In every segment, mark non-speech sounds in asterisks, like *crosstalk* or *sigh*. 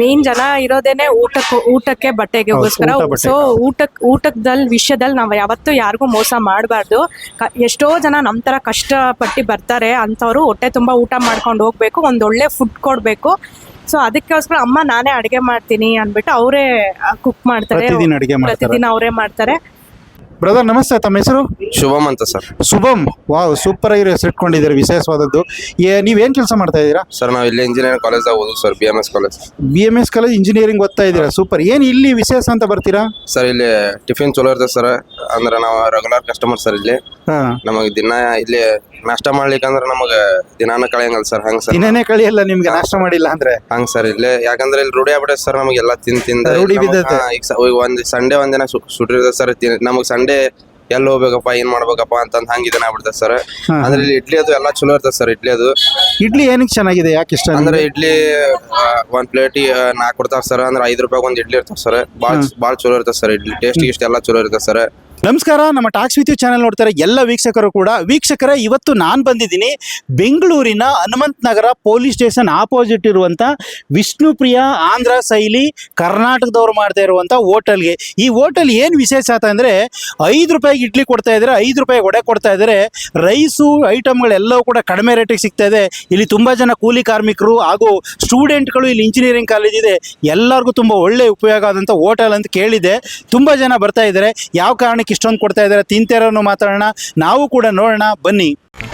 Main ಜನ ಇರೋದೇನೆ ಊಟಕ್ಕೆ ಊಟಕ್ಕೆ ಬಟ್ಟೆಗೆಗೋಸ್ಕರ ಹೌದು, ಊಟ, ಬಟ್ಟೆ. ಸೊ ಊಟಕ್ ಊಟದಲ್ಲಿ ವಿಷಯದಲ್ಲಿ ನಾವು ಯಾವತ್ತೂ ಯಾರಿಗೂ ಮೋಸ ಮಾಡಬಾರ್ದು. ಎಷ್ಟೋ ಜನ ನಮ್ಮ ಥರ ಕಷ್ಟಪಟ್ಟು ಬರ್ತಾರೆ ಅಂಥವ್ರು ಹೊಟ್ಟೆ ತುಂಬ ಊಟ ಮಾಡ್ಕೊಂಡು ಹೋಗ್ಬೇಕು ಒಂದು ಒಳ್ಳೆ ಫುಡ್ ಕೊಡಬೇಕು. ಸೊ ಅದಕ್ಕೋಸ್ಕರ ಅಮ್ಮ ನಾನೇ ಅಡುಗೆ ಮಾಡ್ತೀನಿ ಅಂದ್ಬಿಟ್ಟು ಅವರೇ ಕುಕ್ ಮಾಡ್ತಾರೆ. ಪ್ರತಿದಿನ ಅಡುಗೆ ಮಾಡ್ತಾರೆ. ಪ್ರತಿದಿನ ಅವರೇ ಮಾಡ್ತಾರೆ. ಬ್ರದರ್ ನಮಸ್ತೆ ತಮ್ಮ ಹೆಸರು? ಶುಭಮ್ ಅಂತ ಸರ್ ಶುಭಮ್ ವಾವ್ ಸೂಪರ್ ಆಗಿರೋ ಹೆಸರು ಇಟ್ಕೊಂಡಿದ್ದೀರಿ ವಿಶೇಷವಾದದ್ದು. ಏ ನೀವೇನು ಕೆಲಸ ಮಾಡ್ತಾ ಇದ್ದೀರಾ? ಸರ್ ನಾವು ಇಲ್ಲಿ ಇಂಜಿನಿಯರಿಂಗ್ ಕಾಲೇಜ್ ಓದು sir B M S college B M S college engineering ಓದ್ತಾ ಇದ್ದೀರಾ? ಸೂಪರ್ ಏನು ಇಲ್ಲಿ ವಿಶೇಷ ಅಂತ ಬರ್ತೀರಾ? ಸರ್ ಇಲ್ಲಿ ಟಿಫಿನ್ ಚಲೋ ಇರ್ತದೆ ಸರ್ ಅಂದ್ರೆ ನಾವು ರೆಗ್ಯುಲರ್ ಕಸ್ಟಮರ್ ಸರ್ ಇಲ್ಲಿ. ಹಾ. ನಮಗೆ ದಿನ ಇಲ್ಲಿ ನಾಷ್ಟ ಮಾಡ್ಲಿಕ್ಕೆ ಅಂದ್ರೆ ನಮಗೆ ದಿನಾನ ಕಳೆಯಂಗಲ್ಲ ಸರ್ ಹಂಗ ಸರ್. ದಿನನೇ ಕಳಿಯಲ್ಲ ನಿಮ್ಗೆ ನಾಷ್ಟಾ ಮಾಡಿಲ್ಲ ಅಂದ್ರೆ? ಹಂಗ ಸರ್ ಇಲ್ಲೇ ಯಾಕಂದ್ರೆ ಇಲ್ಲಿ ರೂಢಿ ಆಗ್ಬಿಟ್ಟೆ ಸರ್ ನಮಗೆ ಎಲ್ಲ ತಿನ್ ತಿಂದ. ರೂಢಿ ಬಿದ್ದೈತೆ. ಈಗ ಸ- ಈಗ ಒಂದು ಸಂಡೇ ಒಂದಿನ ಸುಟ್ಟಿರ್ತದೆ ಸರ್ ನಮಗ್ ಸಂಡೇ ಎಲ್ಲಿ ಹೋಗ್ಬೇಕಪ್ಪ ಏನ್ ಮಾಡ್ಬೇಕಪ್ಪ ಅಂತಂದ್ ಹಂಗ ಇದನ್ನ ಆಗ್ಬಿಡ್ತದೆ ಸರ್. ಹಾ. ಅಂದ್ರೆ ಇಲ್ಲಿ ಇಡ್ಲಿ ಅದು ಎಲ್ಲ ಚಲೋ ಇರ್ತದೆ ಸರ್ ಇಡ್ಲಿ ಅದು. ಇಡ್ಲಿ ಏನಕ್ಕೆ ಚೆನ್ನಾಗಿದೆ ಯಾಕೆ ಇಷ್ಟ ಅಂದ್ರೆ ಇಡ್ಲಿ ಆ, ಒಂದ್ ಪ್ಲೇಟ್ ನಾಕ್ ಕೊಡ್ತಾರ ಸರ್ ಅಂದ್ರೆ ಐದು ರೂಪಾಯಿ ಒಂದ್ ಇಡ್ಲಿ ಇರ್ತಾವ ಸರ್. ಬಾಳ್ ಬಾಳ್ ಚಲೋ ಇರ್ತದೆ ಸರ್ ಇಡ್ಲಿ. ಟೇಸ್ಟ್ ಇಷ್ಟ ಎಲ್ಲಾ ಚಲೋ ಇರ್ತದೆ ಸರ್. ನಮಸ್ಕಾರ, ನಮ್ಮ ಟಾಕ್ಸ್ ವಿತ್ ಚಾನೆಲ್ ನೋಡ್ತಾರೆ ಎಲ್ಲ ವೀಕ್ಷಕರು ಕೂಡ, ವೀಕ್ಷಕರೇ, ಇವತ್ತು ನಾನು ಬಂದಿದ್ದೀನಿ ಬೆಂಗಳೂರಿನ Hanumantha Nagar police station opposite ಇರುವಂತ ವಿಷ್ಣುಪ್ರಿಯ ಆಂಧ್ರ ಶೈಲಿ ಕರ್ನಾಟಕದವ್ರು ಮಾಡ್ತಾ ಇರುವಂತ ಹೋಟೆಲ್ಗೆ. ಈ ಹೋಟೆಲ್ ಏನು ವಿಶೇಷ ಆತ ಅಂದ್ರೆ, ಐದು ರೂಪಾಯಿಗೆ ಇಡ್ಲಿ ಕೊಡ್ತಾ ಇದ್ರೆ ಐದು ರೂಪಾಯಿ ಒಡೆ ಕೊಡ್ತಾ ಇದ್ದಾರೆ ರೈಸು ಐಟಮ್ಗಳೆಲ್ಲವೂ ಕೂಡ ಕಡಿಮೆ ರೇಟಿಗೆ ಸಿಗ್ತಾ ಇದೆ. ಇಲ್ಲಿ ತುಂಬಾ ಜನ ಕೂಲಿ ಕಾರ್ಮಿಕರು ಹಾಗೂ ಸ್ಟೂಡೆಂಟ್ಗಳು ಇಲ್ಲಿ ಇಂಜಿನಿಯರಿಂಗ್ ಕಾಲೇಜ್ ಇದೆ. ಎಲ್ಲರಿಗೂ ತುಂಬ ಒಳ್ಳೆ ಉಪಯೋಗ ಆದಂಥ ಹೋಟೆಲ್ ಅಂತ ಕೇಳಿದೆ. ತುಂಬ ಜನ ಬರ್ತಾ ಇದ್ದಾರೆ. ಯಾವ ಕಾರಣಕ್ಕೆ ಇಷ್ಟೊಂದು ಕೊಡ್ತಾ ಇದ್ದಾರೆ ತಿಂತಿರೋನು ಮಾತಾಡೋಣ ನಾವು ಕೂಡ ನೋಡೋಣ ಬನ್ನಿ.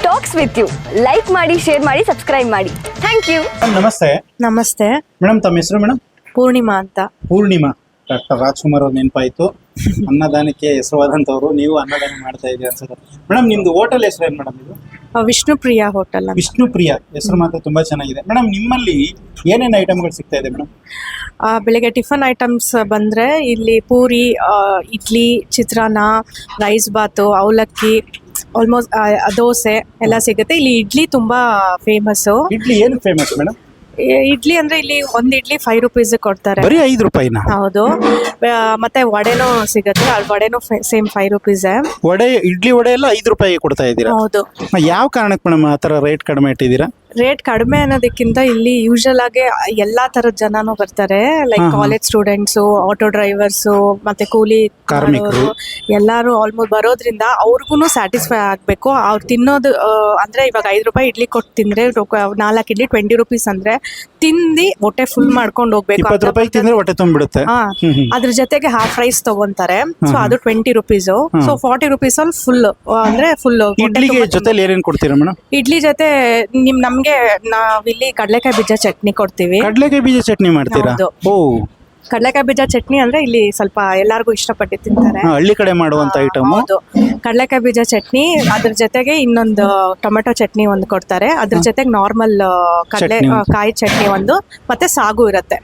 ಟಾಕ್ಸ್ ವಿತ್ ಯು ಲೈಕ್ ಮಾಡಿ ಶೇರ್ ಮಾಡಿ ಸಬ್ಸ್ಕ್ರೈಬ್ ಮಾಡಿ. ಥ್ಯಾಂಕ್ ಯು ನಮಸ್ತೆ. ನಮಸ್ತೆ. ಮೇಡಮ್ ತಮ್ಮ ಹೆಸರು ಮೇಡಮ್ ಪೂರ್ಣಿಮಾ ಅಂತ. ಪೂರ್ಣಿಮಾ. ಡಾಕ್ಟರ್ ರಾಜ್ಕುಮಾರ್ ಅವ್ರ ನೆನಪಾಯ್ತು. ಅನ್ನದಾನಕ್ಕೆ ಹೆಸರುವಾದಂತವ್ರು ನೀವು ಅನ್ನದಾನ ಮಾಡ್ತಾ ಇದ್ದೀರಿ ಅನ್ಸುತ್ತೆ. ಮೇಡಮ್ ನಿಮ್ದು ಹೋಟೆಲ್ ಹೆಸರು ಏನು ಮೇಡಮ್ ಇದು? ವಿಷ್ಣು ವಿಷ್ಣುಪ್ರಿಯಾ ಹೋಟೆಲ್ ವಿಷ್ಣು ವಿಷ್ಣುಪ್ರಿಯ ಹೆಸರು ಮಾತ್ರ ತುಂಬಾ ಚೆನ್ನಾಗಿದೆ. ಮೇಡಮ್ ನಿಮ್ಮಲ್ಲಿ ಏನೇನು ಐಟಮ್ಗಳು ಸಿಗ್ತಾ ಇದೆ ಮೇಡಮ್? ಆ, ಬೆಳಿಗ್ಗೆ ಟಿಫನ್ ಐಟಮ್ಸ್ ಬಂದ್ರೆ ಇಲ್ಲಿ ಪೂರಿ ಆ, ಇಡ್ಲಿ ಚಿತ್ರಾನ್ನ ರೈಸ್ ಬಾತು ಅವಲಕ್ಕಿ ಆಲ್ಮೋಸ್ಟ್ ದೋಸೆ ಎಲ್ಲ ಸಿಗುತ್ತೆ. ಇಲ್ಲಿ ಇಡ್ಲಿ ತುಂಬಾ ಫೇಮಸ್ ಇಡ್ಲಿ ಏನು ಫೇಮಸ್ ಮೇಡಮ್? ಇಡ್ಲಿ ಅಂದ್ರೆ ಇಲ್ಲಿ ಒಂದು ಇಡ್ಲಿ ಫೈವ್ ರುಪೀಸ್ ಕೊಡ್ತಾರೆ. ಬರೀ ಐದು ರೂಪಾಯಿನ? ಹೌದು. ಆ, ಮತ್ತೆ ವಡೆನೂ ಸಿಗುತ್ತೆ. ಅಲ್ಲಿ ವಡೆನೂ same five rupees vada idli vada ಎಲ್ಲ ಐದು ರೂಪಾಯಿಗೆ ಕೊಡ್ತಾ ಇದ್ದೀರಾ? ಹೌದು. ಯಾವ ಕಾರಣಕ್ಕೆ ಮೇಡಮ್ ಆ ಥರ ರೇಟ್ ಕಡಿಮೆ ಇಟ್ಟಿದ್ದೀರಾ? ರೇಟ್ ಕಡಿಮೆ ಅನ್ನೋದಕ್ಕಿಂತ ಇಲ್ಲಿ ಯೂಶಲ್ ಆಗಿ ಎಲ್ಲಾ ತರದ ಜನನು ಬರ್ತಾರೆ. Like. College students auto drivers ಮತ್ತೆ ಕೂಲಿ ಕಾರ್ಮಿಕರು. ಎಲ್ಲಾರು ಆಲ್ಮೋಸ್ಟ್ ಬರೋದ್ರಿಂದ ಅವ್ರಿಗೂ ಸ್ಯಾಟಿಸ್ಫೈ ಆಗ್ಬೇಕು. ಅವ್ರು ತಿನ್ನೋದು ಅಂದ್ರೆ ಇವಾಗ ಐದು ರೂಪಾಯಿ ಇಡ್ಲಿ ಕೊಟ್ಟು ತಿಂದ್ರೆ ನಾಲ್ಕು ಇಡ್ಲಿ ಟ್ವೆಂಟಿ ರುಪೀಸ್ ಅಂದ್ರೆ ತಿಂದಿ ಹೊಟ್ಟೆ ಫುಲ್ ಮಾಡ್ಕೊಂಡು ಹೋಗ್ಬೇಕು. ಇಪ್ಪತ್ತು ರೂಪಾಯಿ ತಿಂದ್ರೆ ಹೊಟ್ಟೆ ತುಂಬಿಡುತ್ತೆ. ಅದ್ರ ಜೊತೆಗೆ ಹಾಫ್ ರೈಸ್ ತಗೊಂತಾರೆ. ಸೊ ಅದು twenty rupees. So forty rupees ಅಲ್ಲಿ ಫುಲ್ ಅಂದ್ರೆ ಫುಲ್ ಇಡ್ಲಿಗೆ ಜೊತೆ ಏನೇನು ಕೊಡ್ತೀರಾ ಮೇಡಮ್ ಇಡ್ಲಿ ಜೊತೆ ನಿಮ್ ನಮ್ಗೆ ನಾವಿಲ್ಲಿ ಕಡಲೆಕಾಯಿ ಬೀಜ ಚಟ್ನಿ ಕೊಡ್ತೀವಿ. ಕಡಲೆಕಾಯಿ ಬೀಜ ಚಟ್ನಿ ಮಾಡ್ತೀರಾ? ಹೌದು. ಓ. ಕಡಲೆಕಾಯಿ ಬೀಜ ಚಟ್ನಿ ಅಂದ್ರೆ ಇಲ್ಲಿ ಸ್ವಲ್ಪ ಎಲ್ಲಾರ್ಗು ಇಷ್ಟಪಟ್ಟು ತಿಂತಾರೆ. ಹಳ್ಳಿ ಕಡೆ ಮಾಡುವಂತ ಐಟಮ್ ಹೌದು. ಕಡಲೆಕಾಯಿ ಬೀಜ ಚಟ್ನಿ ಅದ್ರ ಜೊತೆಗೆ ಇನ್ನೊಂದು ಟೊಮೆಟೊ ಚಟ್ನಿ ಒಂದು ಕೊಡ್ತಾರೆ. ಅದ್ರ ಜೊತೆಗೆ ನಾರ್ಮಲ್ ಕಡಲೆ ಚಟ್ನಿ ಕಾಯಿ ಚಟ್ನಿ ಒಂದು ಮತ್ತೆ ಸಾಗು ಇರುತ್ತೆ.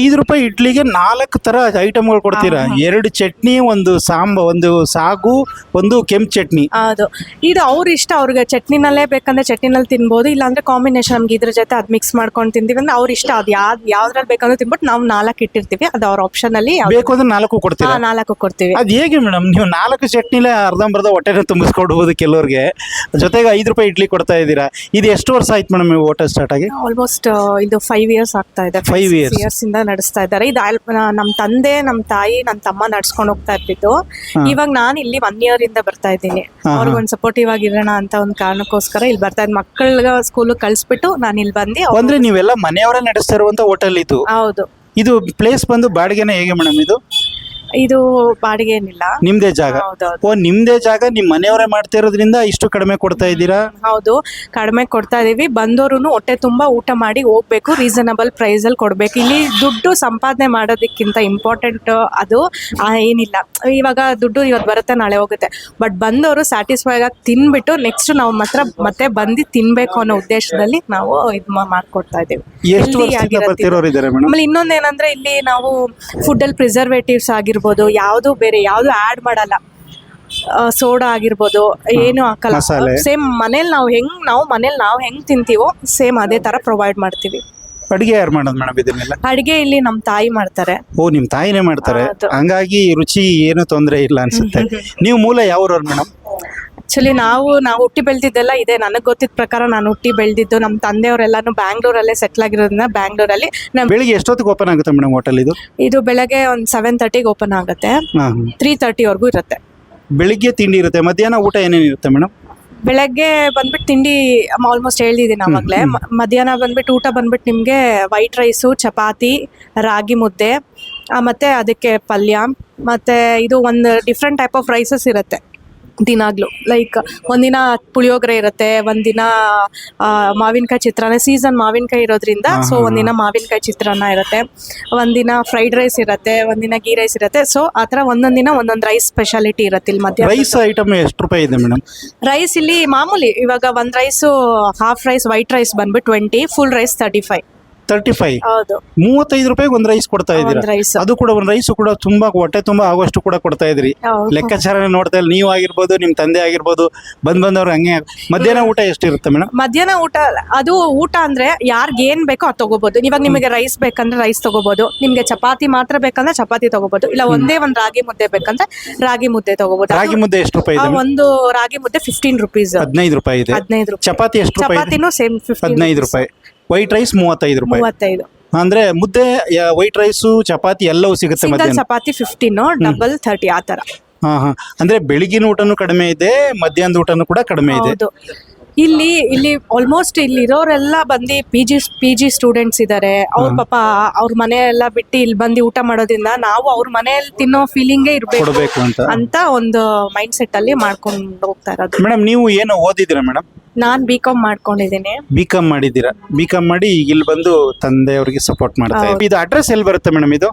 ಐದು ರೂಪಾಯಿ ಇಡ್ಲಿಗೆ ನಾಲ್ಕು ತರ ಐಟಮ್ಗಳು ಕೊಡ್ತೀರಾ? ಎರಡು ಚಟ್ನಿ ಒಂದು ಸಾಂಬ ಒಂದು ಸಾಗು ಒಂದು ಕೆಂಪು ಚಟ್ನಿ. ಅದು ಇದು ಅವ್ರ ಇಷ್ಟ ಅವ್ರಿಗೆ ಚಟ್ನಿನಲ್ಲೇ ಬೇಕಂದ್ರೆ ಚಟ್ನಿನಲ್ಲಿ ತಿನ್ಬೋದು ಇಲ್ಲಾಂದ್ರೆ ಕಾಂಬಿನೇಷನ್ ನಮ್ಗೆ ಇದ್ರ ಜೊತೆ ಅದ್ ಮಿಕ್ಸ್ ಮಾಡ್ಕೊಂಡು ತಿಂತೀವಿ ಅಂದ್ರೆ ಅವ್ರ ಇಷ್ಟ. ಅದು ಯಾವ್ದು ಯಾವ್ದ್ರಲ್ಲಿ ಬೇಕಂದ್ರೆ ತಿನ್ಬಿಟ್ಟು ನಾವು ನಾಲ್ಕು ಇಟ್ಟಿರ್ತೀವಿ. ಅದು ಅವ್ರ ಆಪ್ಷನ್ ಅಲ್ಲಿ ಯಾವ್ದು- ಬೇಕು ಅಂದ್ರೆ ನಾಲ್ಕು ಕೊಡ್ತೀರಾ? ಹಾ, ನಾಲ್ಕು ಕೊಡ್ತೀವಿ. ಅದ್ ಹೇಗೆ ಮೇಡಮ್ ನೀವು ನಾಲ್ಕು ಚಟ್ನಿಲೇ ಅರ್ಧಂಬರ್ಧ ಹೊಟ್ಟೆನ ತುಂಬಿಸ್ಕೊಡ್ಬೋದು ಕೆಲವ್ರಿಗೆ. ಜೊತೆಗೆ ಐದು ರೂಪಾಯಿ ಇಡ್ಲಿ ಕೊಡ್ತಾ ಇದ್ದೀರಾ? ಇದು ಎಷ್ಟು ವರ್ಷ ಆಯ್ತು ಮೇಡಮ್ ಹೋಟೆಲ್ ಸ್ಟಾರ್ಟ್ ಆಗಿ? ಆಲ್ಮೋಸ್ಟ್ ಇದು ಫೈವ್ ಇಯರ್ಸ್ ಆಗ್ತಾ ಇದೆ. Five years. ಇಯರ್ಸ್ ಇಂದ ನಡೆಸ್ತಾ ಇದ್ದಾರೆ. ಇದು ನಮ್ಮ ತಂದೆ ನಮ್ ತಾಯಿ ನಮ್ಮ ತಮ್ಮ ನಡ್ಸ್ಕೊಂಡು ಹೋಗ್ತಾ ಇರ್ತಿದ್ದು. ಇವಾಗ ನಾನು ಇಲ್ಲಿ ಒನ್ ಇಯರ್ ಇಂದ ಬರ್ತಾ ಇದ್ದೀನಿ. ಹಾ, ಅವ್ರಿಗೆ ಒಂದ್ ಸಪೋರ್ಟಿವ್ ಆಗಿರೋಣ ಅಂತ ಒಂದ್ ಕಾರಣಕ್ಕೋಸ್ಕರ ಇಲ್ಲಿ ಬರ್ತಾ ಇದ್. ಮಕ್ಕಳ ಸ್ಕೂಲ್ ಕಳ್ಸ್ಬಿಟ್ಟು ನಾನು ಇಲ್ಲಿ ಬಂದು ಅವ್ರ್- ಅಂದ್ರೆ ನೀವೆಲ್ಲ ಮನೆಯವರೇ ನಡೆಸ್ತಾ ಇರುವಂತ ಹೋಟೆಲ್ ಇದು. ಹೌದು. ಇದು ಪ್ಲೇಸ್ ಬಂದು ಬಾಡಿಗೆನ ಹೇಗೆ ಮೇಡಮ್ ಇದು? ಇದು ಬಾಡಿಗೆ ಏನಿಲ್ಲ. ನಿಮ್ದೇ ಜಾಗ. ಹೌದೌದು ಓ ನಿಮ್ದೇ ಜಾಗ ನಿಮ್ ಮನೆಯವರೇ ಮಾಡ್ತಾ ಇರೋದ್ರಿಂದ ಇಷ್ಟು ಕಡಿಮೆ ಕೊಡ್ತಾ ಇದ್ದೀರಾ? ಹೌದು ಕಡಿಮೆ ಕೊಡ್ತಾ ಇದೀವಿ. ಬಂದವರು ಹೊಟ್ಟೆ ತುಂಬಾ ಊಟ ಮಾಡಿ ಹೋಗ್ಬೇಕು ರೀಸನಬಲ್ ಪ್ರೈಸ್ ಅಲ್ಲಿ ಕೊಡ್ಬೇಕು. ಇಲ್ಲಿ ದುಡ್ಡು ಸಂಪಾದನೆ ಮಾಡೋದಕ್ಕಿಂತ ಇಂಪಾರ್ಟೆಂಟ್ ಅದು ಆ, ಏನಿಲ್ಲ. ಇವಾಗ ದುಡ್ಡು ಇವತ್ತು ಬರುತ್ತೆ ನಾಳೆ ಹೋಗುತ್ತೆ. ಬಟ್ ಬಂದವರು ಸ್ಯಾಟಿಸ್ಫೈ ಆಗಿ ತಿನ್ಬಿಟ್ಟು ನೆಕ್ಸ್ಟ್ ನಾವು ಮಾತ್ರ ಮತ್ತೆ ಬಂದು ತಿನ್ಬೇಕು ಅನ್ನೋ ಉದ್ದೇಶದಲ್ಲಿ ನಾವು ಇದು ಮಾಡ್ಕೊಡ್ತಾ ಇದ್ದೀವಿ ಎಷ್ಟು Healthy ವರ್ಷದಿಂದ ಆಗಿರತ್ತೆ ಇದು. ಬರ್ತಿರೋರು ಇದ್ದಾರೆ ಮೇಡಮ್? ಆಮೇಲೆ ಇನ್ನೊಂದೇನಂದ್ರೆ ಇಲ್ಲಿ ನಾವು ಫುಡ್ ಅಲ್ಲಿ ಪ್ರಿಸರ್ವೇಟಿವ್ಸ್ ಆಗಿರ್ಬೋದು ಯಾವುದು ಬೇರೆ ಯಾವುದು ಆಡ್ ಮಾಡಲ್ಲ. ಸೋಡಾ ಆಗಿರ್ಬೋದು ಏನು ಹಾಕಲ್ಲ. ಮಸಾಲೆ. ಸೇಮ್ ಮನೇಲಿ ನಾವು ಹೆಂಗ್ ನಾವು ಮನೇಲಿ ನಾವು ಹೆಂಗ್ ತಿಂತೀವೋ ಸೇಮ್ ಅದೇ ತರ ಪ್ರೊವೈಡ್ ಮಾಡ್ತೀವಿ. ಅಡಿಗೆ ಯಾರು ಮಾಡೋದು ಮೇಡಮ್ ಇದನ್ನೆಲ್ಲ? ಅಡಿಗೆ ಇಲ್ಲಿ ನಮ್ಮ ತಾಯಿ ಮಾಡ್ತಾರೆ. ಓ ನಿಮ್ ತಾಯಿನೇ ಮಾಡ್ತಾರೆ. ಹೌದು. ಹಂಗಾಗಿ ರುಚಿ ಏನು ತೊಂದರೆ ಇಲ್ಲ ಅನ್ಸುತ್ತೆ. ನೀವು ಮೂಲ ಯಾವ್ರವ್ರು ಮೇಡಮ್ ಆಕ್ಚುಲಿ ನಾವು ನಾವು ಹುಟ್ಟಿ ಬೆಳೆದಿದ್ದೆಲ್ಲ ಇದೆ. ನನಗೆ ಗೊತ್ತಿದ್ದ ಪ್ರಕಾರ ನಾನು ಹುಟ್ಟಿ ಬೆಳೆದಿದ್ದು ನಮ್ಮ ತಂದೆಯವರೆಲ್ಲಾನು ಬ್ಯಾಂಗ್ಳೂರಲ್ಲೇ ಸೆಟ್ಲ್ ಆಗಿರೋದ್ರಿಂದ ಬ್ಯಾಂಗ್ಳೂರಲ್ಲಿ ನಮ್ಮ ಬೆಳಿಗ್ಗೆ ಎಷ್ಟೊತ್ತಿಗೆ ಓಪನ್ ಆಗುತ್ತೆ ಮೇಡಮ್ ಹೋಟೆಲ್ ಇದು? ಇದು ಬೆಳಗ್ಗೆ ಒಂದು ಸೆವೆನ್ ತರ್ಟಿಗೆ ಓಪನ್ ಆಗುತ್ತೆ. ಹಾಂ ತ್ರೀ ತರ್ಟಿವರೆಗೂ ಇರುತ್ತೆ. ಬೆಳಿಗ್ಗೆ ತಿಂಡಿ ಇರುತ್ತೆ. ಮಧ್ಯಾಹ್ನ ಊಟ ಏನೇನು ಇರುತ್ತೆ ಮೇಡಮ್ ಬೆಳಗ್ಗೆ ಬಂದ್ಬಿಟ್ಟು ತಿಂಡಿ ಆಲ್ಮೋಸ್ಟ್ ಹೇಳಿದ್ದೀನಿ ಆವಾಗಲೇ ಮಧ್ಯಾಹ್ನ ಬಂದ್ಬಿಟ್ಟು ಊಟ ಬಂದ್ಬಿಟ್ಟು ನಿಮಗೆ ವೈಟ್ ರೈಸು ಚಪಾತಿ ರಾಗಿ ಮುದ್ದೆ ಮತ್ತೆ ಅದಕ್ಕೆ ಪಲ್ಯ ಮತ್ತೆ ಇದು ಒಂದು ಡಿಫ್ರೆಂಟ್ ಟೈಪ್ ಆಫ್ ರೈಸಸ್ ಇರುತ್ತೆ. ದಿನಾಗ್ಲೂ. ಲೈಕ್ ಒಂದಿನ ಪುಳಿಯೋಗರೆ ಇರುತ್ತೆ ಒಂದಿನ ಮಾವಿನಕಾಯಿ ಚಿತ್ರಾನ್ನ ಸೀಸನ್ ಮಾವಿನಕಾಯಿ ಇರೋದ್ರಿಂದ ಸೊ ಒಂದಿನ ಮಾವಿನಕಾಯಿ ಚಿತ್ರಾನ್ನ ಇರುತ್ತೆ. ಒಂದಿನ ಫ್ರೈಡ್ ರೈಸ್ ಇರುತ್ತೆ ಒಂದಿನ ಗೀ ರೈಸ್ ಇರುತ್ತೆ. ಸೊ ಆ ಥರ ಒಂದೊಂದು ದಿನ ಒಂದೊಂದು ರೈಸ್ ಸ್ಪೆಷಾಲಿಟಿ ಇರುತ್ತೆ ಇಲ್ಲಿ ಮಧ್ಯ ರೈಸ್ ಐಟಮ್ ಎಷ್ಟು ರೂಪಾಯಿ ಇದೆ ಮೇಡಮ್ ರೈಸ್ ಇಲ್ಲಿ ಮಾಮೂಲಿ ಇವಾಗ ಒಂದ್ rice half rice white rice ಬಂದ್ಬಿಟ್ಟು twenty full rice thirty five thirty five ಹೌದು. ಮೂವತ್ತೈದು ರೂಪಾಯಿಗೆ ಒಂದ್ ರೈಸ್ ಕೊಡ್ತಾ ಒಂದ್ ರೈಸ್ ಅದು ಕೂಡ ಒಂದ್ ರೈಸ್ ಕೂಡ ತುಂಬಾ ಹೊಟ್ಟೆ ತುಂಬಾ ಆಗುವಷ್ಟು ಕೂಡ ಕೊಡ್ತಾ ಇದ್ರಿ. ಲೆಕ್ಕಾಚಾರ ನೋಡ್ತಾ ಇಲ್ಲ. ನೀವು ಆಗಿರ್ಬೋದು ನಿಮ್ ತಂದೆ ಆಗಿರ್ಬೋದು ಬಂದ್ ಬಂದವ್ರು ಹಂಗೆ ಮಧ್ಯಾಹ್ನ ಊಟ ಎಷ್ಟಿರುತ್ತೆ ಮೇಡಮ್ ಮಧ್ಯಾಹ್ನ ಊಟ ಅದು ಊಟ ಅಂದ್ರೆ ಯಾರ್ಗ್ ಏನ್ ಬೇಕೋ ಅದು ತಗೋಬಹುದು ಇವಾಗ ನಿಮಗೆ ರೈಸ್ ಬೇಕಂದ್ರೆ ರೈಸ್ ತಗೋಬಹುದು ನಿಮ್ಗೆ ಚಪಾತಿ ಮಾತ್ರ ಬೇಕಂದ್ರೆ ಚಪಾತಿ ತಗೋಬಹುದು ಇಲ್ಲ ಒಂದೇ ಒಂದ್ ರಾಗಿ ಮುದ್ದೆ ಬೇಕಂದ್ರೆ ರಾಗಿ ಮುದ್ದೆ ತಗೋಬಹುದು ರಾಗಿ ಮುದ್ದೆ ಎಷ್ಟು ರೂಪಾಯಿ ಇದೆ ಒಂದು ರಾಗಿ ಮುದ್ದೆ ಫಿಫ್ಟೀನ್ ರುಪೀಸ್ ಹದಿನೈದು ರೂಪಾಯಿ ಇದೆ. ಹದಿನೈದು ರೂಪಾಯಿ. ಚಪಾತಿ ಎಷ್ಟು ರೂಪಾಯಿ ಇದೆ? ಚಪಾತಿನೂ ಸೇಮ್ ಫಿಫ್ಟೀನ್ ಹದಿನೈದು ರೂಪಾಯಿ. ವೈಟ್ ರೈಸ್ ಮೂವತ್ತೈದು ರೂಪಾಯಿ. ಮೂವತ್ತೈದು. ಅಂದ್ರೆ ಮುದ್ದೆ ವೈಟ್ ರೈಸು ಚಪಾತಿ ಎಲ್ಲವೂ ಸಿಗುತ್ತೆ ಸಿಂಗಲ್ ಮಧ್ಯಾಹ್ನ. ಚಪಾತಿ ಫಿಫ್ಟೀನ್ ಡಬಲ್ ಥರ್ಟಿ ಆ ತರ ಹಾ ಹಾ. ಅಂದ್ರೆ ಬೆಳಿಗಿನ ಊಟನೂ ಕಡಿಮೆ ಇದೆ ಮಧ್ಯಾಹ್ನದ ಊಟನೂ ಕೂಡ ಕಡಿಮೆ ಇದೆ. ಹೌದು. ಇಲ್ಲಿ ಇಲ್ಲಿ ಆಲ್ಮೋಸ್ಟ್ ಇಲ್ಲಿ ಇರೋರೆಲ್ಲ ಬಂದು P G P G students ಇದ್ದಾರೆ ಅವ್ರ ಪಾಪ ಅವ್ರ ಮನೆ ಎಲ್ಲ ಬಿಟ್ಟು ಇಲ್ಲಿ ಬಂದು ಊಟ ಮಾಡೋದ್ರಿಂದ ನಾವು ಅವ್ರ ಮನೆಯಲ್ಲಿ ತಿನ್ನೋ ಫೀಲಿಂಗ್ ಇರಬೇಕು ಕೊಡಬೇಕು ಅಂತ. ಅಂತ ಒಂದು ಮೈಂಡ್ ಸೆಟ್ ಅಲ್ಲಿ ಮಾಡ್ಕೊಂಡು ಹೋಗ್ತಾ ಇರೋದು. ಮೇಡಮ್ ನೀವು ಏನು ಓದಿದ್ದೀರಾ ಮೇಡಮ್? ನಾನ್ ಬಿ ಕಾಮ್ ಮಾಡ್ಕೊಂಡಿದ್ದೀನಿ. ಬಿ ಕಾಮ್ ಮಾಡಿದ್ದೀರಾ? ಬಿ ಕಾಮ್ ಮಾಡಿ ಈಗ ಇಲ್ಲಿ ಬಂದು ತಂದೆಯವರಿಗೆ ಸಪೋರ್ಟ್ ಮಾಡ್ತಾ ಇದ್ದೀರಾ? ಇದು ಅಡ್ರೆಸ್ ಎಲ್ಲಿ ಬರುತ್ತೆ ಮೇಡಮ್ ಇದು?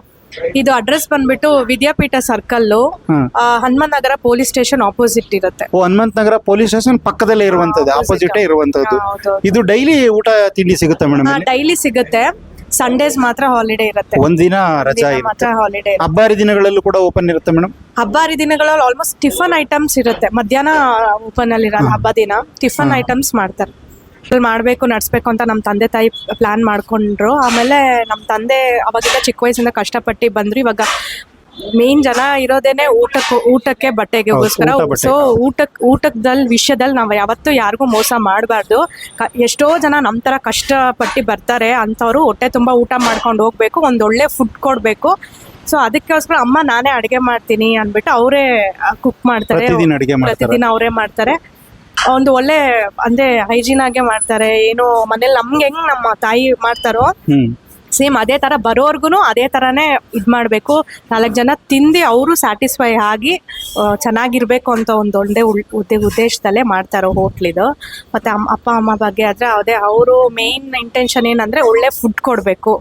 ಇದು ಅಡ್ರೆಸ್ ಬಂದ್ಬಿಟ್ಟು ವಿದ್ಯಾಪೀಠ ಸರ್ಕಲ್ ಹ್ಮ್. Hanuman Nagar police station opposite ಇರುತ್ತೆ. ಓ ಹನುಮಂತ ನಗರ ಪೊಲೀಸ್ ಸ್ಟೇಷನ್ ಪಕ್ಕದಲ್ಲೇ ಇರುವಂತದ್ದು ಆಪೋಸಿಟ್ ಇರುವಂತದ್ದು ಹೌದು. ಇದು ಡೈಲಿ ಊಟ ತಿಂಡಿ ಸಿಗುತ್ತೆ ಮೇಡಮ್ ಡೈಲಿ ಸಿಗುತ್ತೆ. ಸಂಡೇಸ್ ಮಾತ್ರ ಹಾಲಿಡೇ ಇರುತ್ತೆ. ಒಂದಿನ ರಜಾ ದಿನ ಇರುತ್ತೆ. ಮಾತ್ರ ಹಾಲಿಡೇ ಹಬ್ಬಾರಿ ದಿನಗಳಲ್ಲೂ ಕೂಡ ಓಪನ್ ಇರುತ್ತೆ ಮೇಡಮ್ ಹಬ್ಬ ಹರಿದಿನಗಳಲ್ಲಿ ಆಲ್ಮೋಸ್ಟ್ ಟಿಫನ್ ಐಟಮ್ಸ್ ಇರುತ್ತೆ. ಮಧ್ಯಾಹ್ನ ಓಪನ್ ಅಲ್ಲಿ ಇರಲ್ಲ ಹಬ್ಬ ದಿನ ಟಿಫನ್ ಐಟಮ್ಸ್ ಮಾಡ್ತಾರೆ. ಮಾಡ್ಬೇಕು ಮಾಡಬೇಕು ನಡೆಸ್ಬೇಕು ಅಂತ ನಮ್ಮ ತಂದೆ ತಾಯಿ ಪ್ಲಾನ್ ಮಾಡ್ಕೊಂಡ್ರು. ಆಮೇಲೆ ನಮ್ಮ ತಂದೆ ಅವಾಗಿಂದ ಚಿಕ್ಕ ವಯಸ್ಸಿಂದ ಕಷ್ಟಪಟ್ಟು ಬಂದ್ರು. ಇವಾಗ ಮೇನ್ ಜನ ಇರೋದೇನೆ ಊಟಕ್ಕೆ ಊಟಕ್ಕೆ ಬಟ್ಟೆಗೆಗೋಸ್ಕರ. ಸೊ ಊಟಕ್ ಊಟದಲ್ಲಿ ವಿಷಯದಲ್ಲಿ ನಾವು ಯಾವತ್ತೂ ಯಾರಿಗೂ ಮೋಸ ಮಾಡಬಾರ್ದು. ಎಷ್ಟೋ ಜನ ನಮ್ಮ ಥರ ಕಷ್ಟಪಟ್ಟು ಬರ್ತಾರೆ ಅಂಥವ್ರು ಹೊಟ್ಟೆ ತುಂಬ ಊಟ ಮಾಡ್ಕೊಂಡು ಹೋಗ್ಬೇಕು ಒಂದು ಒಳ್ಳೆ ಫುಡ್ ಕೊಡಬೇಕು. ಸೊ ಅದಕ್ಕೋಸ್ಕರ ಅಮ್ಮ ನಾನೇ ಅಡುಗೆ ಮಾಡ್ತೀನಿ ಅಂದ್ಬಿಟ್ಟು ಅವರೇ ಕುಕ್ ಮಾಡ್ತಾರೆ. ಪ್ರತಿದಿನ ಅವರೇ ಮಾಡ್ತಾರೆ. ಒಂದು ಒಳ್ಳೆ ಅಂದ್ರೆ ಹೈಜೀನ್ ಆಗೇ ಮಾಡ್ತಾರೆ. ಏನು ಮನೇಲಿ ನಮ್ಗೆ ಹೆಂಗ್ ನಮ್ಮ ತಾಯಿ ಮಾಡ್ತಾರೋ ಸೇಮ್ ಅದೇ ತರ ಬರೋರ್ಗು ಅದೇ ಥರನೇ ಇದು ಮಾಡಬೇಕು. ನಾಲ್ಕು ಜನ ತಿಂದು ಅವರು ಸ್ಯಾಟಿಸ್ಫೈ ಆಗಿ ಚೆನ್ನಾಗಿರಬೇಕು ಅಂತ ಒಂದು ಒಳ್ಳೆ ಉದ್ದೇ, ಉದ್ದೇಶದಲ್ಲೇ ಮಾಡ್ತಾರೋ ಹೋಟ್ಲಿದು ಮತ್ತೆ ಅಮ್ಮ ಅಪ್ಪ, ಅಮ್ಮ ಬಗ್ಗೆ ಆದರೆ ಅದೇ ಅವರು ಮೇಯ್ನ್ ಇಂಟೆನ್ಷನ್ ಏನಂದ್ರೆ ಒಳ್ಳೆ ಫುಡ್ ಕೊಡಬೇಕು.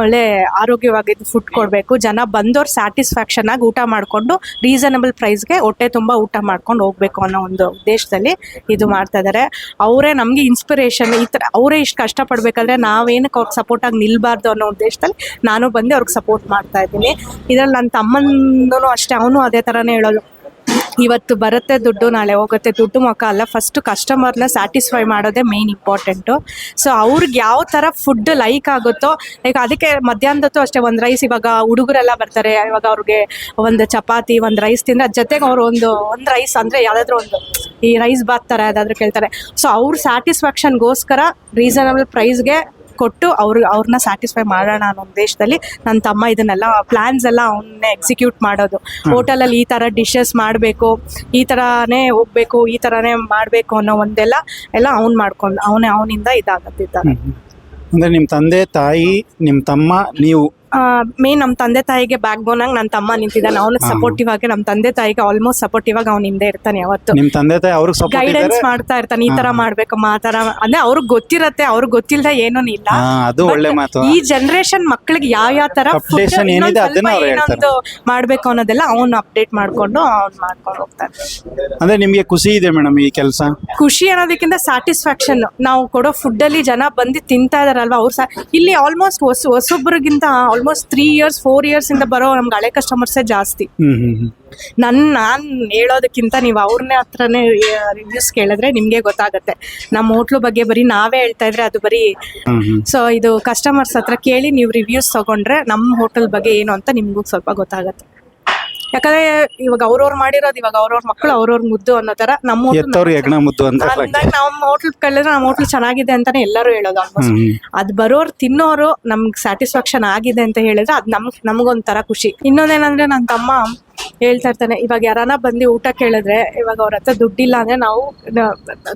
ಒಳ್ಳೆ ಆರೋಗ್ಯವಾಗಿದ್ದು ಫುಡ್ ಕೊಡಬೇಕು. ಜನ ಬಂದವ್ರು ಸ್ಯಾಟಿಸ್ಫ್ಯಾಕ್ಷನ್ ಆಗಿ ಊಟ ಮಾಡಿಕೊಂಡು ರೀಸನಬಲ್ ಪ್ರೈಸ್ಗೆ ಹೊಟ್ಟೆ ತುಂಬ ಊಟ ಮಾಡ್ಕೊಂಡು ಹೋಗ್ಬೇಕು ಅನ್ನೋ ಒಂದು ಉದ್ದೇಶದಲ್ಲಿ ಇದು ಮಾಡ್ತಾ ಇದ್ದಾರೆ ಅವರೇ ನಮಗೆ ಇನ್ಸ್ಪಿರೇಷನ್ ಈ ಥರ ಅವರೇ ಇಷ್ಟು ಕಷ್ಟಪಡಬೇಕಾದ್ರೆ ನಾವೇನಕ್ಕೆ ಅವ್ರಿಗೆ ಸಪೋರ್ಟ್ ಆಗಿ ನಿಲ್ಬಾರ್ದು ಅನ್ನೋ ಉದ್ದೇಶದಲ್ಲಿ ನಾನು ಬಂದು ಅವ್ರಿಗೆ ಸಪೋರ್ಟ್ ಮಾಡ್ತಾ ಇದ್ದೀನಿ. ಇದರಲ್ಲಿ ನನ್ನ ತಮ್ಮನೂ ಅಷ್ಟೇ, ಅವನು ಅದೇ ಥರನೇ ಹೇಳೋದು. ಇವತ್ತು ಬರುತ್ತೆ ದುಡ್ಡು, ನಾಳೆ ಹೋಗುತ್ತೆ ದುಡ್ಡು ಮುಖ ಅಲ್ಲ ಫಸ್ಟ್ ಕಸ್ಟಮರ್ನ ಸ್ಯಾಟಿಸ್ಫೈ ಮಾಡೋದೇ ಮೇನ್ ಇಂಪಾರ್ಟೆಂಟು ಸೊ ಅವ್ರಿಗೆ ಯಾವ ಥರ ಫುಡ್ ಲೈಕ್ ಆಗುತ್ತೋ ಲೈಕ್ ಅದಕ್ಕೆ ಮಧ್ಯಾಹ್ನದತ್ತು ಅಷ್ಟೇ ಒಂದು ರೈಸ್ ಇವಾಗ ಹುಡುಗರೆಲ್ಲ ಬರ್ತಾರೆ, ಇವಾಗ ಅವ್ರಿಗೆ ಒಂದು ಚಪಾತಿ, ಒಂದು ರೈಸ್ ತಿಂದರೆ ಅದ್ರ ಜೊತೆಗೆ ಅವರು ಒಂದು ಒಂದು ರೈಸ್ ಅಂದರೆ ಯಾವುದಾದ್ರೂ ಒಂದು ಈ ರೈಸ್ ಬಾತ್ ಥರ ಯಾವುದಾದ್ರೂ ಕೇಳ್ತಾರೆ. ಸೊ ಅವ್ರ ಸ್ಯಾಟಿಸ್ಫ್ಯಾಕ್ಷನ್ಗೋಸ್ಕರ ರೀಸನಬಲ್ ಪ್ರೈಸ್ಗೆ ಕೊಟ್ಟು ಅವ್ರ ಅವ್ರನ್ನ ಸ್ಯಾಟಿಸ್ಫೈ ಮಾಡೋಣ ಅನ್ನೋ ಉದ್ದೇಶದಲ್ಲಿ ನನ್ನ ತಮ್ಮ ಇದನ್ನೆಲ್ಲ ಪ್ಲಾನ್ಸ್ ಎಲ್ಲ ಅವನ್ನೇ ಎಕ್ಸಿಕ್ಯೂಟ್ ಮಾಡೋದು. ಹೋಟೆಲಲ್ಲಿ ಈ ಥರ ಡಿಶಸ್ ಮಾಡಬೇಕು ಈ ಥರನೇ ಹೋಗ್ಬೇಕು ಈ ಥರನೇ ಮಾಡಬೇಕು ಅನ್ನೋ ಒಂದೆಲ್ಲ ಎಲ್ಲ ಅವ್ನು ಮಾಡ್ಕೊಂಡು ಅವನೇ ಅವನಿಂದ ಇದಾಗತ್ತಿದ್ದಾನೆ. ಅಂದ್ರೆ ನಿಮ್ ತಂದೆ ತಾಯಿ ನಿಮ್ ತಮ್ಮ ನೀವು ಮೇನ್ ನಮ್ಮ ತಂದೆ ತಾಯಿಗೆ ಬ್ಯಾಕ್ ಬೋನ್ ಆಗಿ ನನ್ನ ತಮ್ಮ ನಿಂತಿದ್ದಾನೆ. ಅವನಿಗೆ ಸಪೋರ್ಟಿವ್ ಆಗಿ ನಮ್ಮ ತಂದೆ ತಾಯಿಗೆ ಆಲ್ಮೋಸ್ಟ್ ಸಪೋರ್ಟಿವ್ ಆಗಿ ಅವ್ನ ಹಿಂದೆ ಇರ್ತಾನೆ ಯಾವತ್ತು. ನಿಮ್ ತಂದೆ ತಾಯಿ ಅವ್ರಿಗೆ ಸಪೋರ್ಟ್ ಗೈಡೆನ್ಸ್ ಮಾಡ್ತಾ ಇರ್ತಾನೆ. ಈ ತರ ಮಾಡ್ಬೇಕಮ್ಮ ಆ ತರ ಅಂದ್ರೆ ಅವ್ರಿಗೆ ಗೊತ್ತಿರತ್ತೆ ಅವ್ರಿಗೆ ಗೊತ್ತಿಲ್ಲದೆ ಏನೂ ಇಲ್ಲ. ಅದು ಒಳ್ಳೆ ಮಾತು. ಈ ಜನರೇಷನ್ ಮಕ್ಕಳಿಗೆ ಯಾವ ಯಾವ ತರ ಏನಿದೆ ಅದನ್ನ ಅವ್ರು ಏನೊಂದು ಮಾಡ್ಬೇಕು ಅನ್ನೋದೆಲ್ಲ ಅವ್ನು ಅಪ್ಡೇಟ್ ಮಾಡ್ಕೊಂಡು ಅವ್ನ್ ಮಾಡ್ಕೊಂಡು ಹೋಗ್ತಾನೆ. ಅಂದ್ರೆ ನಿಮ್ಗೆ ಖುಷಿ ಇದೆ ಮೇಡಮ್ ಈ ಕೆಲಸ? ಖುಷಿ ಅನ್ನೋದಕ್ಕಿಂತ ಸ್ಯಾಟಿಸ್ಫ್ಯಾಕ್ಷನ್ ನಾವು ಕೊಡೋ ಫುಡ್ ಅಲ್ಲಿ ಜನ ಬಂದು ತಿಂತಾ ಇದಾರಲ್ವಾ ಅವ್ರು ಸಹ ಇಲ್ಲಿ ಆಲ್ಮೋಸ್ಟ್ ಹೊಸ ಹೊಸೊಬ್ರಿಗಿಂತ almost three years four years ಇಂದ ಬರೋ ನಮ್ಗೆ ಹಳೆ ಕಸ್ಟಮರ್ಸೇ ಜಾಸ್ತಿ. ನನ್ ನಾನ್ ಹೇಳೋದಕ್ಕಿಂತ ನೀವು ಅವ್ರನ್ನೇ ಹತ್ರನೇ ರಿವ್ಯೂಸ್ ಕೇಳಿದ್ರೆ ನಿಮ್ಗೆ ಗೊತ್ತಾಗುತ್ತೆ. ನಮ್ಮ ಹೋಟ್ಲು ಬಗ್ಗೆ ಬರೀ ನಾವೇ ಹೇಳ್ತಾ ಇದ್ರೆ ಅದು ಬರೀ ಸೊ ಇದು ಕಸ್ಟಮರ್ಸ್ ಹತ್ರ ಕೇಳಿ ನೀವು ರಿವ್ಯೂಸ್ ತಗೊಂಡ್ರೆ ನಮ್ಮ ಹೋಟೆಲ್ ಬಗ್ಗೆ ಏನು ಅಂತ ನಿಮ್ಗೂ ಸ್ವಲ್ಪ ಗೊತ್ತಾಗತ್ತೆ. ಯಾಕಂದ್ರೆ ಇವಾಗ ಅವ್ರವ್ರು ಮಾಡಿರೋದು ಇವಾಗ ಅವ್ರವ್ರ ಮಕ್ಕಳು ಅವ್ರವ್ರ ಮುದ್ದು ಅನ್ನೋ ತರ ನಮ್ಮ hotel ಎತ್ತವ್ರು ಹೆಗ್ಣ ಮುದ್ದು ಅಂತ ಅಂದಾಗ ನಮ್ಮ ಹೋಟ್ಲ್ ಕಳೆದ್ರೆ ನಮ್ಮ ಹೋಟ್ಲ್ ಚೆನ್ನಾಗಿದೆ ಅಂತಾನೆ ಎಲ್ಲರೂ ಹೇಳೋದು ಆಲ್ಮೋಸ್ಟ್ ಅದ್ ಬರೋರು ತಿನ್ನೋರು ನಮ್ಗೆ ಸ್ಯಾಟಿಸ್ಫ್ಯಾಕ್ಷನ್ ಆಗಿದೆ ಅಂತ ಹೇಳಿದ್ರೆ ಅದ್ ನಮ್ ನಮ್ಗೊಂಥರ ಖುಷಿ. ಇನ್ನೊಂದೇನಂದ್ರೆ ನನ್ನ ತಮ್ಮ ಹೇಳ್ತಾ ಇರ್ತಾನೆ. ಇವಾಗ ಯಾರಾನ ಬಂದು ಊಟ ಕೇಳಿದ್ರೆ ಇವಾಗ ಅವ್ರ ಹತ್ರ ದುಡ್ಡಿಲ್ಲ ಅಂದ್ರೆ ನಾವು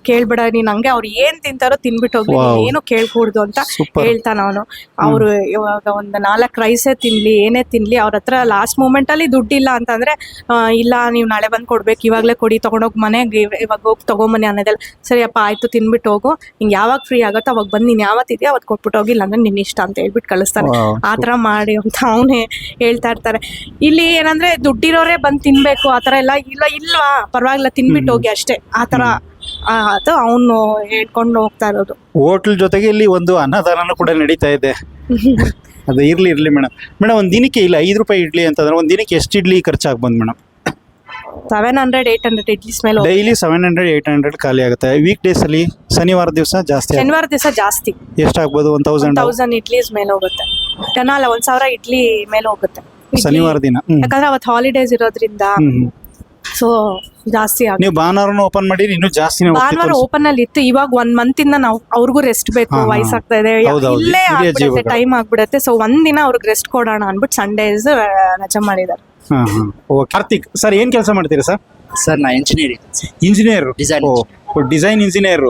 ಕೇಳ್ಬೇಡ ನೀನ್ ಹಂಗೆ ಅವ್ರು ಏನ್ ತಿಂತಾರೋ ತಿನ್ಬಿಟ್ಟು ಹೋಗ್ಲಿ. ನೀನ್ ಏನು ಕೇಳ್ಕೂಡ್ದು ಅಂತ. ಹೇಳ್ತಾನ ಅವನು. ಅವ್ರು ಇವಾಗ ಒಂದ್ ನಾಲ್ಕ್ ರೈಸೇ ತಿನ್ಲಿ ಏನೇ ತಿನ್ಲಿ ಅವ್ರ ಹತ್ರ ಲಾಸ್ಟ್ ಮೂಮೆಂಟ್ ಅಲ್ಲಿ ದುಡ್ಡಿಲ್ಲ ಅಂತಂದ್ರೆ ಇಲ್ಲ ನೀವು ನಾಳೆ ಬಂದ್ ಕೊಡ್ಬೇಕು ಇವಾಗ್ಲೇ ಕೊಡಿ ತಗೊಂಡೋಗ್ ಮನೆಗೆ ಇವ- ಇವಾಗ ಹೋಗಿ ತಗೊಂಬನಿ ಅನ್ನೋದಲ್ಲ. ಸರಿಯಪ್ಪ ಆಯ್ತು ತಿನ್ಬಿಟ್ಟು ಹೋಗು. ಹಿಂಗ್ ಯಾವಾಗ ಫ್ರೀ ಆಗುತ್ತೋ ಅವಾಗ ಬಂದ್ ನೀನ್ ಯಾವತ್ತಿದ್ಯಾ ಅವತ್ ಕೊಟ್ಬಿಟ್ಟು ಹೋಗಿ ಇಲ್ಲಾಂದ್ರೆ ನಿನ್ ಇಷ್ಟ ಅಂತ ಹೇಳ್ಬಿಟ್ಟು ಕಳಿಸ್ತಾನೆ. ಆತರ ಮಾಡಿ ಅಂತ ಅವನೇ ಹೇಳ್ತಾ ಇರ್ತಾರೆ. ಇಲ್ಲಿ ಏನಂದ್ರೆ ದುಡ್ಡಿರೋರೇ ಬಂದು ತಿನ್ಬೇಕು ಆತರ ಎಲ್ಲ ಇಲ್ಲ ಇಲ್ವಾ? ಪರವಾಗಿಲ್ಲ ತಿನ್ಬಿಟ್ಟು ಹೋಗಿ ಅಷ್ಟೇ. ಆ ತರ ಆ, ಅದು ಅವನು ಹೇಳ್ಕೊಂಡು ಹೋಗ್ತಾ ಇರೋದು. ಹೋಟ್ಲ್ ಜೊತೆಗೆ ಇಲ್ಲಿ ಒಂದು ಅನ್ನದಾನನೂ ಕೂಡ ನಡೀತಾ ಇದೆ. *laughs* ಅದು ಇರ್ಲಿ ಇರ್ಲಿ ಮೇಡಮ್. ಮೇಡಮ್ ಒಂದ್ ದಿನಕ್ಕೆ ಇಲ್ಲ ಐದು ರೂಪಾಯಿ ಇಡ್ಲಿ ಅಂತಂದ್ರೆ ಒಂದ್ ದಿನಕ್ಕೆ ಎಷ್ಟು idli ಖರ್ಚಾಗ್ಬಂದು madam? Seven hundred eight hundred idlis ಮೇಲೆ ಹೋಗುತ್ತೆ. Daily seven hundred eight hundred ಖಾಲಿ ಆಗುತ್ತೆ. ವೀಕ್ ಡೇಸ್ ಅಲ್ಲಿ ಶನಿವಾರ ದಿವಸ ಜಾಸ್ತಿ ಆಗುತ್ತೆ. ಶನಿವಾರ ದಿವಸ ಜಾಸ್ತಿ. ಎಷ್ಟಾಗ್ಬೋದು ಒನ್ ತೌಸಂಡ್ ತೌಸಂಡ್ ಇಡ್ಲೀಸ್ ಮೇಲೆ ಹೋಗುತ್ತೆ. ಅಲ್ಲ ಒಂದ್ ಸಾವಿರ ಇಡ್ಲಿ ಮೇಲೆ ಹೋಗುತ್ತೆ. ಶನಿವಾರ ದಿನ. ಹ್ಮ್. ಯಾಕಂದ್ರೆ ಅವತ್ತು ಹಾಲಿಡೇಸ್ ಇರೋದ್ರಿಂದ ಹ್ಮ್ ಹ್ಮ್. ಸೊ ಜಾಸ್ತಿ ಆಗುತ್ತೆ. ನೀವು ಭಾನುವಾರನೂ ಓಪನ್ ಮಾಡಿ ಇನ್ನೂ ಜಾಸ್ತಿನೇ ಭಾನುವಾರ ಓಪನ್ ಅಲ್ಲಿ ಇತ್ತು ಇವಾಗ ಒಂದ್ ಮಂತ್ ಇಂದ ನಾವು ಅವ್ರಿಗೂ ರೆಸ್ಟ್ ಬೇಕು ಹಾ, ಹಾ. ವಯಸ್ಸಾಗ್ತಾ ಇದೆ. ಹೌದು, ಹೌದು. ಇಲ್ಲೇ ಹಿರಿಯ ಆಗ್ಬಿಡುತ್ತೆ ಜೀವಗಳು. ಟೈಮ್ ಆಗ್ಬಿಡುತ್ತೆ. ಸೊ ಒಂದ್ ದಿನ ಅವ್ರಿಗೆ ರೆಸ್ಟ್ ಕೊಡೋಣ ಅನ್ಬಿಟ್ಟು ಸಂಡೇಸ್ ರಜೆ ಮಾಡಿದಾರೆ ಹಾಂ ಹಾಂ. ಓ ಕಾರ್ತಿಕ್ ಸರ್ ಏನ್ ಕೆಲಸ ಮಾಡ್ತೀರಾ ಸರ್? ಸರ್ ನಾ engineering engineer Design design engineer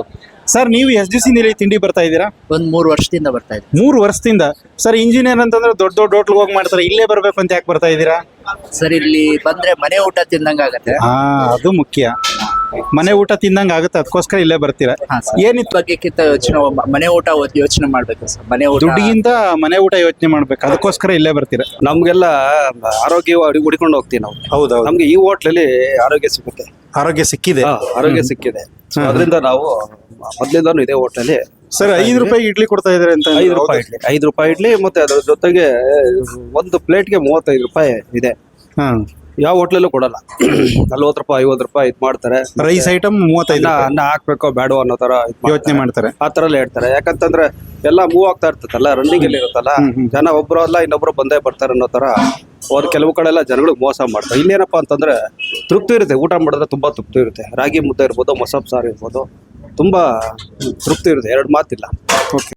sir ನೀವು ಎಸ್ ಜಿ ಸಿ ನೀಲಿ ತಿಂಡಿ ಬರ್ತಾ ಇದ್ದೀರಾ? ಒಂದ್ ಮೂರು ವರ್ಷದಿಂದ ಬರ್ತಾ ಇದ್ದೆ ಮೂರು ವರ್ಷದಿಂದ? ಸರ್ ಇಂಜಿನಿಯರ್ ಅಂತಂದ್ರೆ ದೊಡ್ಡ ದೊಡ್ಡ ಹೋಟ್ಲ್ ಹೋಗಿ ಮಾಡ್ತಾರೆ. ಇಲ್ಲೇ ಬರಬೇಕು ಅಂತ ಯಾಕೆ ಬರ್ತಾ ಇದ್ದೀರಾ? ಸರ್ ಇಲ್ಲಿ ಬಂದ್ರೆ ಮನೆ ಊಟ ತಿಂದಂಗ ಆಗತ್ತೆ. ಹಾ ಅದು ಮುಖ್ಯ. ಮನೆ ಊಟ ತಿಂದಂಗ ಆಗುತ್ತೆ. ಅದಕ್ಕೋಸ್ಕರ ಇಲ್ಲೇ ಬರ್ತೀರಾ? ಹಾ ಏನಿತ್ತು? ಬಗ್ಗೆಕ್ಕಿಂತ ಯೋಚನೆ ಮನೆ ಊಟ ಯೋಚನೆ ಮಾಡ್ಬೇಕು ಸರ್ ಮನೆ ಊಟ ದುಡ್ಡಿಗಿಂತ ಮನೆ ಊಟ ಯೋಚನೆ ಮಾಡ್ಬೇಕು. ಅದಕ್ಕೋಸ್ಕರ ಇಲ್ಲೇ ಬರ್ತೀರಾ? ನಮ್ಗೆಲ್ಲ ಆರೋಗ್ಯ ಹುಡ್ಕೊಂಡು ಹೋಗ್ತೀವಿ ನಾವು. ಹೌದೌದು. ನಮ್ಗೆ ಈ ಹೋಟ್ಲಲ್ಲಿ ಆರೋಗ್ಯ ಸಿಗುತ್ತೆ. ಆರೋಗ್ಯ ಸಿಕ್ಕಿದೆ. ಹಾ, ಆರೋಗ್ಯ ಸಿಕ್ಕಿದೆ. ಸೊ ಅದರಿಂದ ನಾವು ಮೊದ್ಲಿಂದಾನು ಇದೇ ಹೋಟೆಲ್. ಸರ್ ಐದು ರೂಪಾಯಿ ಇಡ್ಲಿ ಕೊಡ್ತಾ ಇದಾರೆ ಅಂತ ಐದು ರೂಪಾಯಿ ಇಡ್ಲಿ. ಐದು ರೂಪಾಯಿ ಇಡ್ಲಿ ಮತ್ತೆ ಅದ್ರ ಜೊತೆಗೆ ಒಂದು ಪ್ಲೇಟ್ಗೆ ಮೂವತ್ತೈದು ರೂಪಾಯಿ ಇದೆ. ಹಾ. ಯಾವ ಹೋಟ್ಲಲ್ಲೂ ಕೊಡಲ್ಲ. ನಲ್ವತ್ತು ರೂಪಾಯಿ ಐವತ್ತು ರೂಪಾಯಿ ಇದು ಮಾಡ್ತಾರೆ. ರೈಸ್ ಐಟಮ್ ಮೂವತ್ತೈದು ಅನ್ನ ಅನ್ನ ಹಾಕ್ಬೇಕೋ ಬೇಡೋ ಅನ್ನೋ ತರ ಯೋಚನೆ ಮಾಡ್ತಾರೆ. ಆ ತರ ಹೇಳ್ತಾರೆ. ಯಾಕಂತಂದ್ರೆ ಎಲ್ಲ ಮೂವ್ ಆಗ್ತಾ ಇರ್ತದಲ್ಲ ರನ್ನಿಂಗ್ ಅಲ್ಲಿ ಇರುತ್ತಲ್ಲ. ಜನ ಒಬ್ರು ಅಲ್ಲ ಇನ್ನೊಬ್ರು ಬಂದೇ ಬರ್ತಾರೆ ಅನ್ನೋ ತರ ಅವ್ರು ಕೆಲವು ಕಡೆ ಎಲ್ಲ ಜನಗಳಿಗೆ ಮೋಸ ಮಾಡ್ತಾರೆ. ಇನ್ನೇನಪ್ಪ ಅಂತಂದ್ರೆ ತೃಪ್ತಿ ಇರುತ್ತೆ. ಊಟ ಮಾಡಿದ್ರೆ ತುಂಬಾ ತೃಪ್ತಿ ಇರುತ್ತೆ. ರಾಗಿ ಮುದ್ದೆ ಇರ್ಬೋದು ಮೊಸಪ್ ಸಾರು ಇರ್ಬೋದು ತುಂಬಾ ತೃಪ್ತಿ ಇರುತ್ತೆ. ಎರಡು ಮಾತಿಲ್ಲ. ಓಕೆ